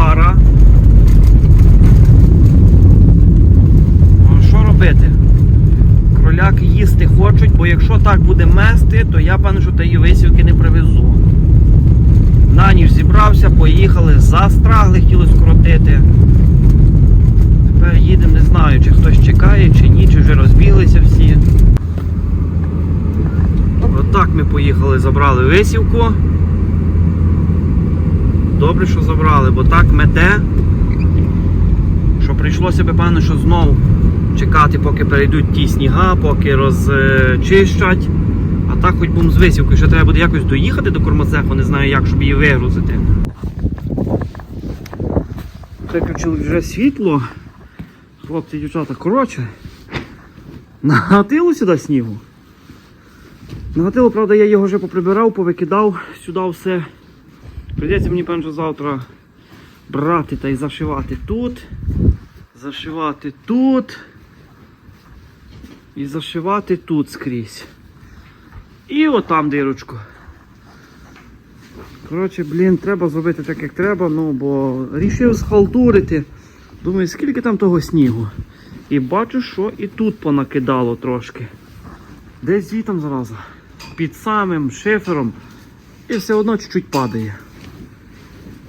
пара. Ну, що робити? Кроляки їсти хочуть, бо якщо так буде мести, то я певно, що таї висівки не привезу. На ніч зібрався, поїхали, застрагли, хотіли скрутити. Тепер їдемо, не знаю, чи хтось чекає, чи ні, чи вже розбіглися всі. Отак ми поїхали, забрали висівку. Добре, що забрали, бо так мете, що прийшлося би певно, що знову чекати, поки перейдуть ті сніга, поки розчищать. А так хоч бум з висівкою, ще треба буде якось доїхати до кормоцеху, не знаю як, щоб її вигрузити. Виключили вже світло. Хлопці, дівчата, коротше. Нагатило сюди снігу. Нагатило, правда, я його вже поприбирав, повикидав сюди все. Прийдеться мені певно, завтра брати та й зашивати тут. Зашивати тут. І зашивати тут скрізь. І отам дирочку. Коротше, блін, треба зробити так, як треба, ну бо рішив схалтурити. Думаю, скільки там того снігу. І бачу, що і тут понакидало трошки. Десь звітом зараза. Під самим шифером. І все одно чуть-чуть падає.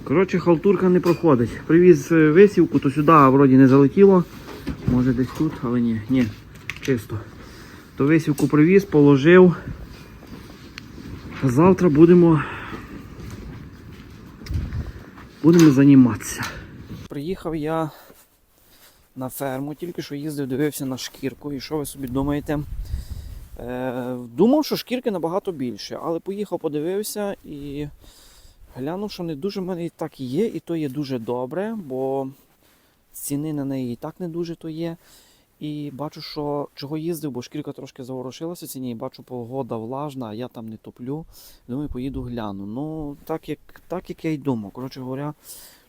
Коротше, халтурка не проходить. Привіз е, висівку, то сюди вроді не залетіло. Може десь тут, але ні, ні, чисто. То висівку привіз, положив. Завтра будемо. Будемо займатися. Приїхав я на ферму, тільки що їздив, дивився на шкірку. І що ви собі думаєте? Е, думав, що шкірки набагато більше, але поїхав, подивився і глянув, що не дуже в мене і так є, і то є дуже добре, бо ціни на неї і так не дуже то є. І бачу, що чого їздив, бо шкірка трошки заворушилася ціні, і бачу, погода влажна, а я там не топлю. Думаю, поїду гляну. Ну, так як, так як я й думав. Коротше говоря,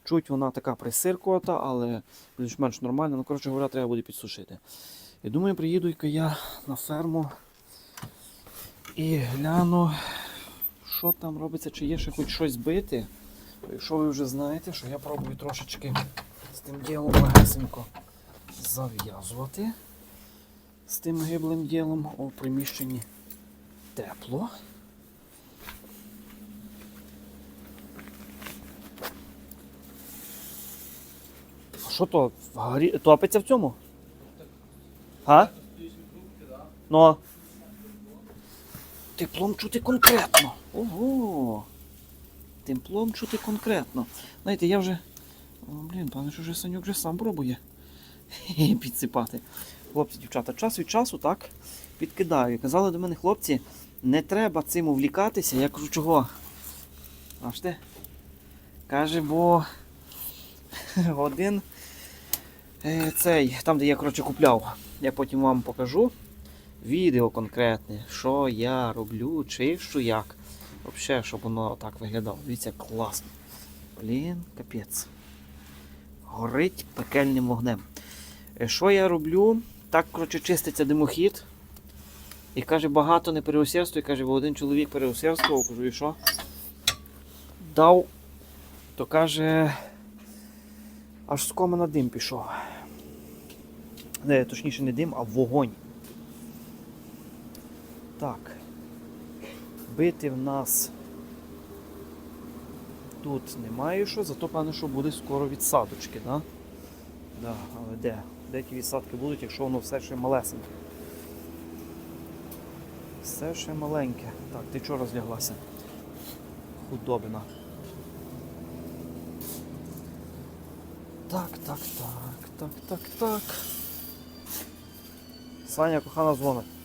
чуть вона така присиркувата, але більш-менш нормальна. Ну, коротше говоря, треба буде підсушити. І думаю, приїду я на ферму і гляну, що там робиться, чи є ще хоч щось бити. Якщо ви вже знаєте, що я пробую трошечки з тим ділом легесенько зав'язувати з тим гиблим ділом у приміщенні тепло. А що то? Горі... Топиться в цьому? А? Ну. Теплом чути конкретно. Ого. Теплом чути конкретно. Знаєте, я вже. О, блін, пане, що вже Санюк вже сам пробує підсипати. Хлопці, дівчата, час від часу так підкидаю. Казали до мене хлопці, не треба цим увлікатися. Я кажу, чого? Бачите? Каже, бо один е, цей, там, де я коротше, купляв, я потім вам покажу відео конкретне, що я роблю, чищу як. Взагалі, щоб воно так виглядало. Дивіться, класно. Блін, капець. Горить пекельним вогнем. Е, Що я роблю? Так, коротше, чиститься димохід. І каже, багато не переусердствує. Каже, бо один чоловік переусердствував, кажу, і що? Дав, то каже, аж з кома на дим пішов. Не, точніше не дим, а вогонь. Так. Бити в нас тут немає що, зато певно, що буде скоро відсадочки, да? Да, але де? Де ті відсадки будуть, якщо воно все ще малесеньке? Все ще маленьке. Так, ти чого розляглася? Худобина. Так, так, так, так, так, так. Саня кохана дзвонить.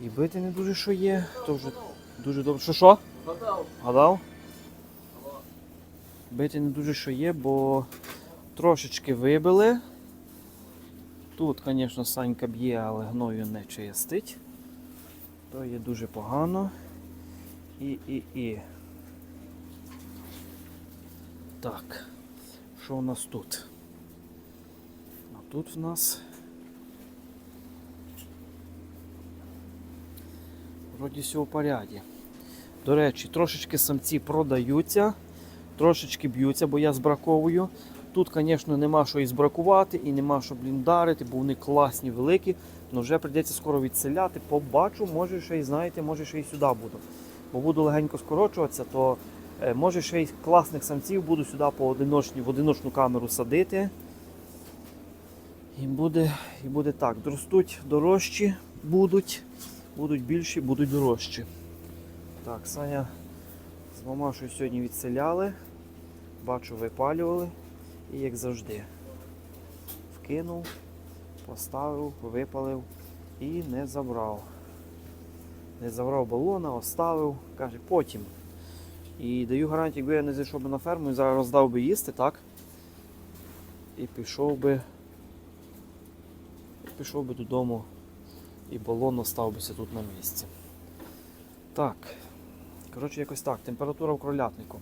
І бити не дуже що є, то вже дуже добре. Що що? Гадав. Гадав? Бити не дуже що є, бо трошечки вибили. Тут, звісно, санька б'є, але гною не чистить. То є дуже погано. І, і, і. Так. Що у нас тут? А тут в нас. Вроді все в поряді. До речі, трошечки самці продаються, трошечки б'ються, бо я збраковую. Тут, звісно, нема що і збракувати, і нема що блін дарити, бо вони класні, великі. Ну вже прийдеться скоро відселяти. Побачу, може ще й знаєте, може ще й сюди буду. Бо буду легенько скорочуватися, то е, може ще й класних самців буду сюди по одиночні, в одиночну камеру садити. І буде, і буде так. Ростуть дорожчі будуть, будуть більші, будуть дорожчі. Так, Саня з мамашою сьогодні відселяли. Бачу, випалювали. І як завжди. Вкинув, поставив, випалив і не забрав. Не забрав балона, оставив, каже, потім. І даю гарантію, якби я не зайшов би на ферму і зараз роздав би їсти, так? І пішов би. Пішов би додому і балон остався тут на місці. Так. Коротше, якось так. Температура в кролятнику.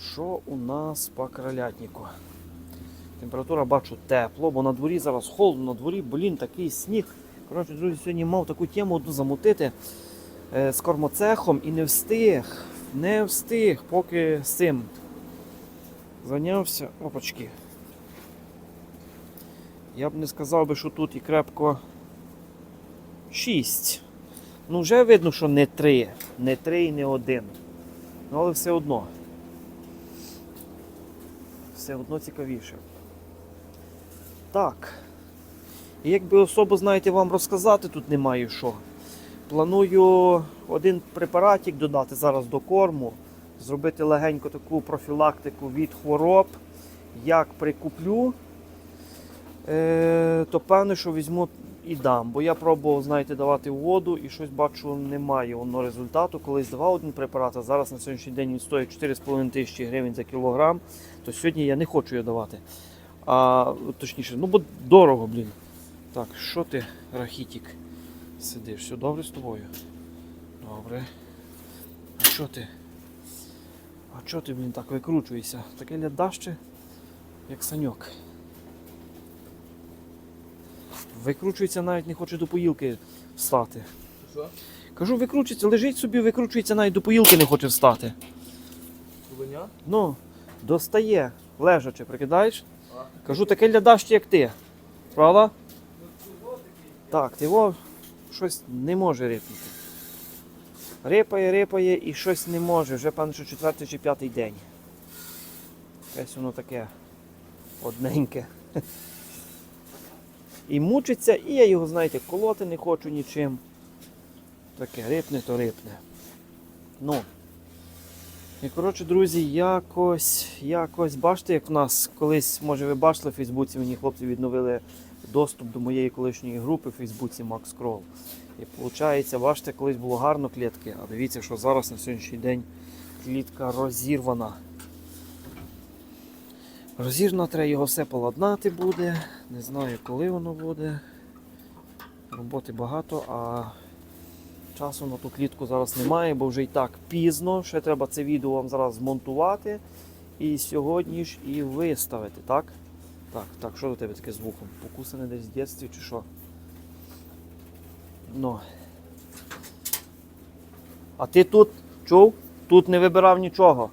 Що у нас по кролятнику? Температура бачу тепло, бо на дворі зараз холодно, на дворі, блін, такий сніг. Коротше, друзі, сьогодні мав таку тему одну замутити е, з кормоцехом і не встиг. Не встиг, поки з цим зайнявся. Опачки. Я б не сказав би, що тут і крепко 6. Ну, вже видно, що не 3. Не 3 і не 1. Ну, але все одно. Все одно цікавіше. Так. І якби особо, знаєте, вам розказати тут немає що. Планую один препаратик додати зараз до корму, зробити легенько таку профілактику від хвороб. Як прикуплю, е, то певне, що візьму і дам. Бо я пробував, знаєте, давати воду і щось бачу, немає воно результату. Колись давав один препарат, а зараз на сьогоднішній день він стоїть 4,5 тисячі гривень за кілограм, то сьогодні я не хочу його давати. А, точніше, ну бо дорого, блін. Так, що ти, рахітік, сидиш? Все добре з тобою? Добре. А що ти? А чого ти, блін, так викручуєшся? Таке лядаще, як саньок. Викручується, навіть не хоче до поїлки встати. Що? Кажу, викручується, лежить собі, викручується, навіть до поїлки не хоче встати. Куленя? Ну, достає, лежачи, прикидаєш? А. Кажу, таке лядаще, як ти. Правда? Так, ти його щось не може рипнути. Рипає, рипає і щось не може. Вже певно, що четвертий чи п'ятий день. Якесь воно таке одненьке. І мучиться, і я його, знаєте, колоти не хочу нічим. Таке, рипне, то рипне. Ну. І коротше, друзі, якось, якось, бачите, як в нас колись, може ви бачили в Фейсбуці, мені хлопці відновили доступ до моєї колишньої групи в Фейсбуці Max Scroll. І виходить, бачите, колись було гарно клітки, а дивіться, що зараз на сьогоднішній день клітка розірвана. Розірвана, треба його все поладнати буде. Не знаю, коли воно буде. Роботи багато, а часу на ту клітку зараз немає, бо вже і так пізно. Ще треба це відео вам зараз змонтувати. І сьогодні ж і виставити, так? Так, так, що до тебе таке з вухом? Покусане десь в дитинстві чи що? Ну. А ти тут чув? Тут не вибирав нічого.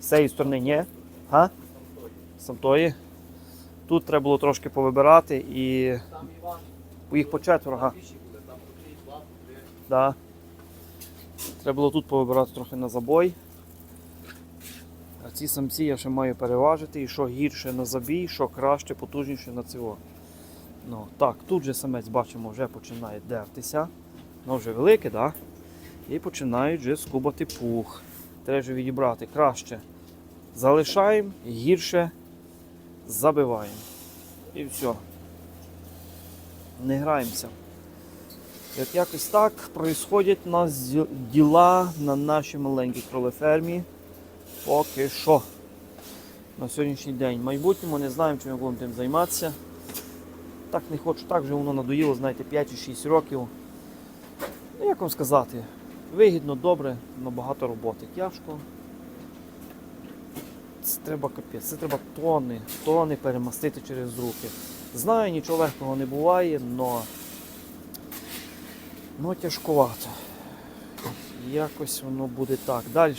З цієї сторони, ні? Га? Сам тої. Тут треба було трошки повибирати і їх по четверо, га. більші були, там по три, два, по три. Да. Треба було тут повибирати трохи на забой. А ці самці я ще маю переважити, і що гірше на забій, що краще, потужніше на цього. Ну, так, тут же самець бачимо, вже починає дертися. Воно вже велике, да? І починають вже скубати пух. Треба відібрати краще. Залишаємо, гірше забиваємо. І все. Не граємося. Як якось так происходять у нас діла на нашій маленькій кролефермі. Поки що. На сьогоднішній день. В майбутньому не знаємо, чим ми будемо тим займатися. Так не хочу, так вже воно надоїло, знаєте, 5 чи 6 років. Ну, як вам сказати, вигідно, добре, але багато роботи. Тяжко. Це треба капець, це треба тони, тони перемастити через руки. Знаю, нічого легкого не буває, але Ну, тяжковато. Якось воно буде так. Далі.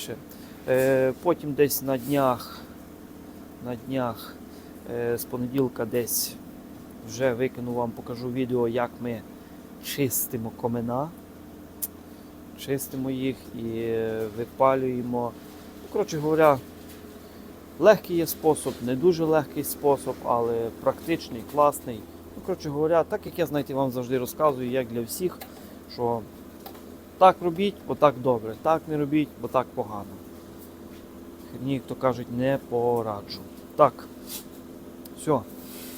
Е, потім десь на днях на днях е, з понеділка десь вже викину вам, покажу відео, як ми чистимо комина. Чистимо їх і е, випалюємо. Ну, Коротше говоря, легкий є спосіб, не дуже легкий спосіб, але практичний, класний. Ну, коротше говоря, так як я знаєте, вам завжди розказую, як для всіх, що так робіть, бо так добре, так не робіть, бо так погано. Херні, як то кажуть, не пораджу. Так, все,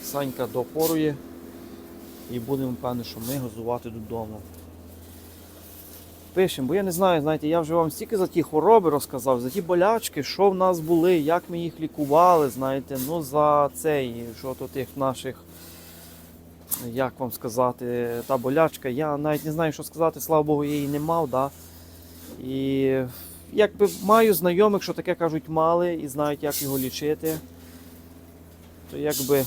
Санька допорує і будемо певне, що ми газувати додому. Пишемо, бо я не знаю, знаєте, я вже вам стільки за ті хвороби розказав, за ті болячки, що в нас були, як ми їх лікували, знаєте, ну за цей, що то тих наших, як вам сказати, та болячка. Я навіть не знаю, що сказати, слава Богу, я її не мав. Да? І якби маю знайомих, що таке кажуть, мали і знають, як його лічити. То якби,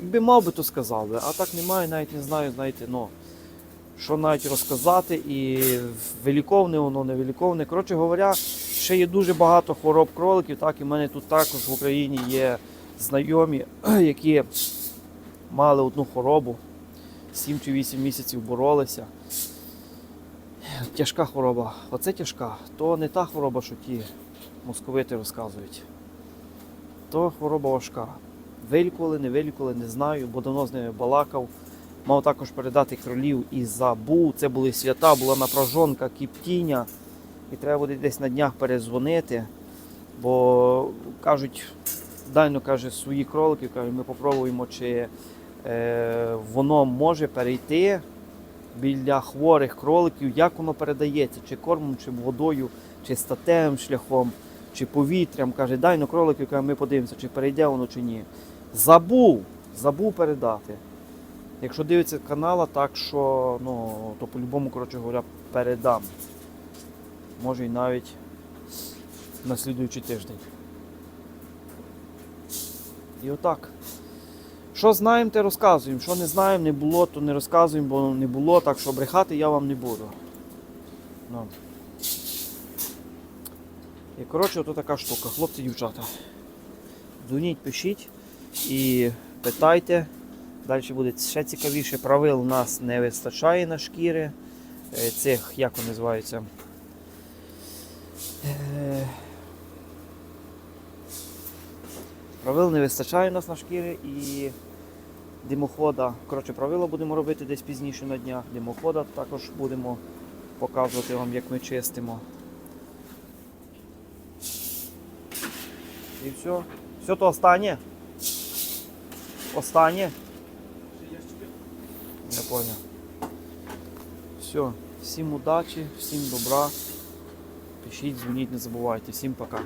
якби мав би, то сказав би. А так немає, навіть не знаю, знаєте, ну, що навіть розказати. І виліковне воно, не виліковне. Коротше говоря, ще є дуже багато хвороб кроликів. Так, і в мене тут також в Україні є знайомі, які мали одну хворобу, 7 чи 8 місяців боролися. Тяжка хвороба. Оце тяжка. То не та хвороба, що ті московити розказують. То хвороба важка. Вилікували, не вилікували, не знаю, бо давно з ними балакав. Мав також передати кролів і забув. Це були свята, була напражонка, кіптіння. І треба буде десь на днях перезвонити. Бо кажуть, Дайно каже свої кролики, каже, ми попробуємо, чи е, воно може перейти біля хворих кроликів, як воно передається, чи кормом, чи водою, чи статевим шляхом, чи повітрям. Каже, дай ну кроликів, ми подивимося, чи перейде воно, чи ні. Забув, забув передати. Якщо дивиться канала, так що ну, то по-любому, коротше говоря, передам. Може і навіть на слідуючий тиждень. І отак. Що знаємо, те розказуємо. Що не знаємо, не було, то не розказуємо, бо не було, так що брехати я вам не буду. Ну. І коротше, ото така штука, хлопці, дівчата. Дзвоніть, пишіть і питайте. Далі буде ще цікавіше. Правил у нас не вистачає на шкіри. Е, Цих, як вони називаються? Е, Правил не вистачає у нас на шкіри і димохода. Коротше, правила будемо робити десь пізніше на днях. Димохода також будемо показувати вам, як ми чистимо. І все. Все то останнє. Останнє. Я понял. Все. Всім удачі, всім добра. Пишіть, дзвоніть, не забувайте. Всім пока.